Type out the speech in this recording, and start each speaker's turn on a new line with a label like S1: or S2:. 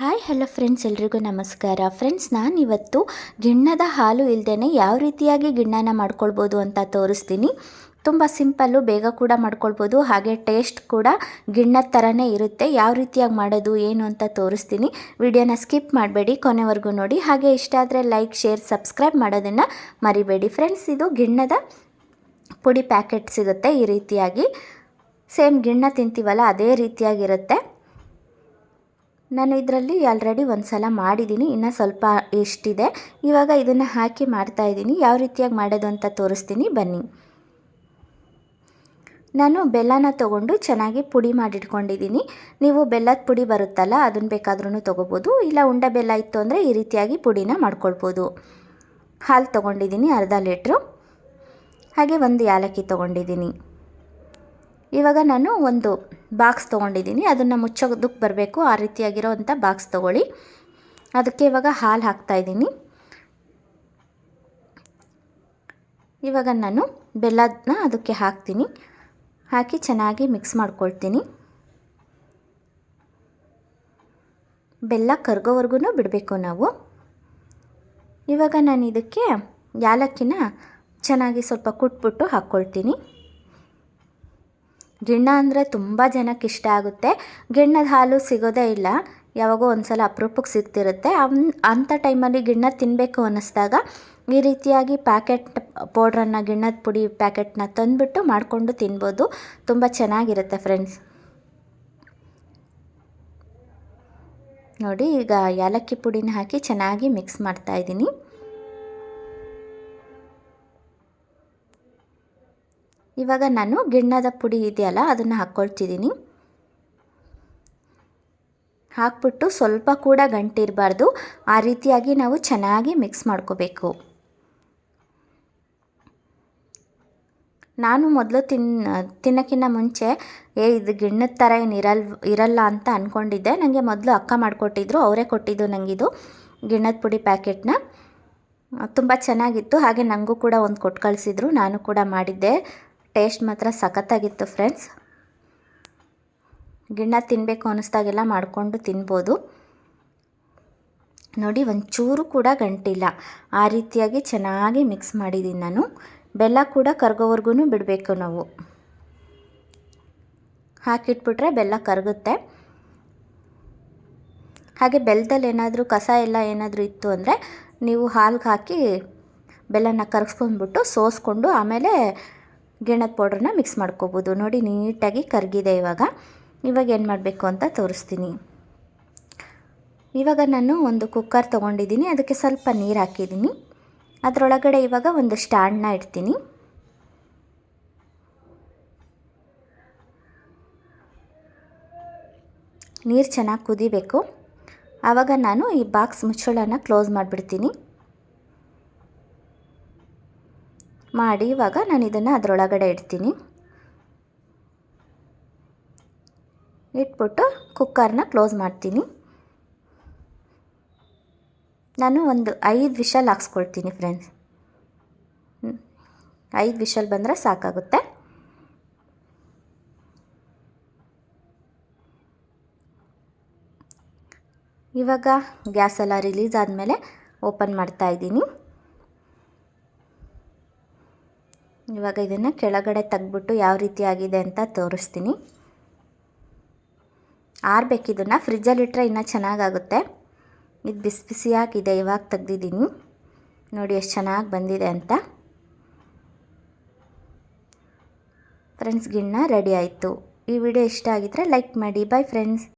S1: Hi, hello friends, ಎಲ್ರಿಗೂ ನಮಸ್ಕಾರ. Friends, ನಾನಿವತ್ತು ಗಿಣ್ಣದ ಹಾಲು ಇಲ್ಲದೇ ಯಾವ ರೀತಿಯಾಗಿ ಗಿಣ್ಣನ ಮಾಡ್ಕೊಳ್ಬೋದು ಅಂತ ತೋರಿಸ್ತೀನಿ. ತುಂಬ ಸಿಂಪಲ್ಲು, ಬೇಗ ಕೂಡ ಮಾಡ್ಕೊಳ್ಬೋದು. ಹಾಗೆ ಟೇಸ್ಟ್ ಕೂಡ ಗಿಣ್ಣದ ಥರನೇ ಇರುತ್ತೆ. ಯಾವ ರೀತಿಯಾಗಿ ಮಾಡೋದು, ಏನು ಅಂತ ತೋರಿಸ್ತೀನಿ. ವಿಡಿಯೋನ ಸ್ಕಿಪ್ ಮಾಡಬೇಡಿ, ಕೊನೆವರೆಗೂ ನೋಡಿ. ಹಾಗೆ ಇಷ್ಟ ಆದರೆ ಲೈಕ್, ಶೇರ್, ಸಬ್ಸ್ಕ್ರೈಬ್ ಮಾಡೋದನ್ನು ಮರಿಬೇಡಿ. ಫ್ರೆಂಡ್ಸ್, ಇದು ಗಿಣ್ಣದ ಪುಡಿ ಪ್ಯಾಕೆಟ್ ಸಿಗುತ್ತೆ ಈ ರೀತಿಯಾಗಿ. ಸೇಮ್ ಗಿಣ್ಣ ತಿಂತೀವಲ್ಲ, ಅದೇ ರೀತಿಯಾಗಿರುತ್ತೆ. ನಾನು ಇದರಲ್ಲಿ ಆಲ್ರೆಡಿ ಒಂದು ಸಲ ಮಾಡಿದ್ದೀನಿ, ಇನ್ನು ಸ್ವಲ್ಪ ಎಷ್ಟಿದೆ, ಇವಾಗ ಇದನ್ನು ಹಾಕಿ ಮಾಡ್ತಾ ಇದ್ದೀನಿ, ಯಾವ ರೀತಿಯಾಗಿ ಮಾಡೋದು ಅಂತ ತೋರಿಸ್ತೀನಿ, ಬನ್ನಿ. ನಾನು ಬೆಲ್ಲನ ತೊಗೊಂಡು ಚೆನ್ನಾಗಿ ಪುಡಿ ಮಾಡಿಟ್ಕೊಂಡಿದ್ದೀನಿ. ನೀವು ಬೆಲ್ಲದ ಪುಡಿ ಬರುತ್ತಲ್ಲ, ಅದನ್ನು ಬೇಕಾದ್ರೂ ತೊಗೋಬೋದು, ಇಲ್ಲ ಉಂಡೆ ಬೆಲ್ಲ ಇತ್ತು ಅಂದರೆ ಈ ರೀತಿಯಾಗಿ ಪುಡಿನ ಮಾಡ್ಕೊಳ್ಬೋದು. ಹಾಲು ತೊಗೊಂಡಿದ್ದೀನಿ, ಅರ್ಧ ಲೀಟ್ರು. ಹಾಗೆ ಒಂದು ಏಲಕ್ಕಿ ತೊಗೊಂಡಿದ್ದೀನಿ. ಇವಾಗ ನಾನು ಒಂದು ಬಾಕ್ಸ್ ತೊಗೊಂಡಿದ್ದೀನಿ. ಅದನ್ನು ಮುಚ್ಚೋದಕ್ಕೆ ಬರಬೇಕು. ಆ ರೀತಿಯಾಗಿರೋ ಅಂಥ ಬಾಕ್ಸ್ ತೊಗೊಳ್ಳಿ. ಅದಕ್ಕೆ ಇವಾಗ ಹಾಲು ಹಾಕ್ತಾಯಿದ್ದೀನಿ ಇವಾಗ ನಾನು ಬೆಲ್ಲನ ಅದಕ್ಕೆ ಹಾಕ್ತೀನಿ. ಹಾಕಿ ಚೆನ್ನಾಗಿ ಮಿಕ್ಸ್ ಮಾಡ್ಕೊಳ್ತೀನಿ. ಬೆಲ್ಲ ಕರ್ಗೋವರೆಗೂ ಬಿಡಬೇಕು ನಾವು. ಇವಾಗ ನಾನು ಇದಕ್ಕೆ ಯಾಲಕ್ಕಿನ ಚೆನ್ನಾಗಿ ಸ್ವಲ್ಪ ಕುಟ್ಬಿಟ್ಟು ಹಾಕ್ಕೊಳ್ತೀನಿ. ಗಿಣ್ಣ ಅಂದರೆ ತುಂಬ ಜನಕ್ಕೆ ಇಷ್ಟ ಆಗುತ್ತೆ. ಗಿಣ್ಣದ ಹಾಲು ಸಿಗೋದೇ ಇಲ್ಲ. ಯಾವಾಗೋ ಒಂದು ಸಲ ಅಪರೂಪಕ್ಕೆ ಸಿಗ್ತಿರುತ್ತೆ. ಅವನ್ ಅಂಥ ಟೈಮಲ್ಲಿ ಗಿಣ್ಣ ತಿನ್ನಬೇಕು ಅನ್ನಿಸ್ದಾಗ ಈ ರೀತಿಯಾಗಿ ಪ್ಯಾಕೆಟ್ ಪೌಡ್ರನ್ನು, ಗಿಣ್ಣದ ಪುಡಿ ಪ್ಯಾಕೆಟ್ನ ತಂದುಬಿಟ್ಟು ಮಾಡಿಕೊಂಡು ತಿನ್ಬೋದು. ತುಂಬ ಚೆನ್ನಾಗಿರುತ್ತೆ ಫ್ರೆಂಡ್ಸ್. ನೋಡಿ, ಈಗ ಏಲಕ್ಕಿ ಪುಡಿನ ಹಾಕಿ ಚೆನ್ನಾಗಿ ಮಿಕ್ಸ್ ಮಾಡ್ತಾಯಿದ್ದೀನಿ ಇವಾಗ ನಾನು ಗಿಣ್ಣದ ಪುಡಿ ಇದೆಯಲ್ಲ, ಅದನ್ನು ಹಾಕ್ಕೊಳ್ತಿದ್ದೀನಿ ಹಾಕ್ಬಿಟ್ಟು ಸ್ವಲ್ಪ ಕೂಡ ಗಂಟಿರಬಾರ್ದು ಆ ರೀತಿಯಾಗಿ ನಾವು ಚೆನ್ನಾಗಿ ಮಿಕ್ಸ್ ಮಾಡ್ಕೋಬೇಕು. ನಾನು ಮೊದಲು ತಿನ್ನ ತಿನ್ನೋಕ್ಕಿಂತ ಮುಂಚೆ, ಏ, ಇದು ಗಿಣ್ಣದ ಥರ ಏನು ಇರಲ್, ಇರಲ್ಲ ಅಂತ ಅಂದ್ಕೊಂಡಿದ್ದೆ ನನಗೆ ಮೊದಲು ಅಕ್ಕ ಮಾಡಿಕೊಟ್ಟಿದ್ರು, ಅವರೇ ಕೊಟ್ಟಿದ್ದು ನನಗಿದು ಗಿಣ್ಣದ ಪುಡಿ ಪ್ಯಾಕೆಟ್ನ. ತುಂಬ ಚೆನ್ನಾಗಿತ್ತು, ಹಾಗೆ ನನಗೂ ಕೂಡ ಒಂದು ಕೊಟ್ಟು ಕಳಿಸಿದ್ರು, ನಾನು ಕೂಡ ಮಾಡಿದ್ದೆ. ಟೇಸ್ಟ್ ಮಾತ್ರ ಸಖತ್ತಾಗಿತ್ತು ಫ್ರೆಂಡ್ಸ್. ಗಿಣ್ಣ ತಿನ್ನಬೇಕು ಅನ್ನಿಸ್ದಾಗೆಲ್ಲ ಮಾಡಿಕೊಂಡು ತಿನ್ಬೋದು. ನೋಡಿ ಒಂಚೂರು ಕೂಡ ಗಂಟಿಲ್ಲ. ಆ ರೀತಿಯಾಗಿ ಚೆನ್ನಾಗಿ ಮಿಕ್ಸ್ ಮಾಡಿದ್ದೀನಿ ನಾನು. ಬೆಲ್ಲ ಕೂಡ ಕರ್ಗೋವರೆಗೂ ಬಿಡಬೇಕು ನಾವು. ಹಾಕಿಟ್ಬಿಟ್ರೆ ಬೆಲ್ಲ ಕರಗುತ್ತೆ. ಹಾಗೆ ಬೆಲ್ಲದಲ್ಲಿ ಏನಾದರೂ ಕಸ ಎಲ್ಲ ಏನಾದರೂ ಇತ್ತು ಅಂದರೆ ನೀವು ಹಾಲ್ಗೆ ಹಾಕಿ ಬೆಲ್ಲನ ಕರಗಿಸ್ಕೊಂಡ್ಬಿಟ್ಟು ಸೋಸ್ಕೊಂಡು ಆಮೇಲೆ ಗಿಣ್ಣದ ಪೌಡ್ರನ್ನ ಮಿಕ್ಸ್ ಮಾಡ್ಕೋಬೋದು. ನೋಡಿ ನೀಟಾಗಿ ಕರಗಿದೆ ಇವಾಗ. ಇವಾಗ ಏನು ಮಾಡಬೇಕು ಅಂತ ತೋರಿಸ್ತೀನಿ. ಇವಾಗ ನಾನು ಒಂದು ಕುಕ್ಕರ್ ತೊಗೊಂಡಿದ್ದೀನಿ. ಅದಕ್ಕೆ ಸ್ವಲ್ಪ ನೀರು ಹಾಕಿದ್ದೀನಿ. ಅದರೊಳಗಡೆ ಇವಾಗ ಒಂದು ಸ್ಟ್ಯಾಂಡ್ನ ಇಡ್ತೀನಿ. ನೀರು ಚೆನ್ನಾಗಿ ಕುದಿಬೇಕು. ಆವಾಗ ನಾನು ಈ ಬಾಕ್ಸ್ ಮುಚ್ಚಳನ ಕ್ಲೋಸ್ ಮಾಡಿಬಿಡ್ತೀನಿ. ಮಾಡಿ, ಇವಾಗ ನಾನು ಇದನ್ನು ಅದರೊಳಗಡೆ ಇಡ್ತೀನಿ. ಇಟ್ಬಿಟ್ಟು ಕುಕ್ಕರ್ನ ಕ್ಲೋಸ್ ಮಾಡ್ತೀನಿ. ನಾನು ಒಂದು ಐದು ವಿಷಲ್ ಹಾಕ್ಸ್ಕೊಳ್ತೀನಿ ಫ್ರೆಂಡ್ಸ್. ಐದು ವಿಷಲ್ ಬಂದರೆ ಸಾಕಾಗುತ್ತೆ. ಇವಾಗ ಗ್ಯಾಸೆಲ್ಲ ರಿಲೀಸ್ ಆದಮೇಲೆ ಓಪನ್ ಮಾಡ್ತಾ ಇದ್ದೀನಿ. ಇವಾಗ ಇದನ್ನು ಕೆಳಗಡೆ ತೆಗ್ಬಿಟ್ಟು ಯಾವ ರೀತಿ ಆಗಿದೆ ಅಂತ ತೋರಿಸ್ತೀನಿ. ಆರಬೇಕಿದನ್ನು ಫ್ರಿಜ್ಜಲ್ಲಿಟ್ಟರೆ ಇನ್ನೂ ಚೆನ್ನಾಗಾಗುತ್ತೆ. ಇದು ಬಿಸಿ ಬಿಸಿಯಾಗಿದೆ, ಇವಾಗ ತೆಗ್ದಿದ್ದೀನಿ. ನೋಡಿ ಎಷ್ಟು ಚೆನ್ನಾಗಿ ಬಂದಿದೆ ಅಂತ. ಫ್ರೆಂಡ್ಸ್, ಗಿಣ್ಣ ರೆಡಿ ಆಯಿತು. ಈ ವಿಡಿಯೋ ಇಷ್ಟ ಆಗಿದ್ದರೆ ಲೈಕ್ ಮಾಡಿ. Bye friends.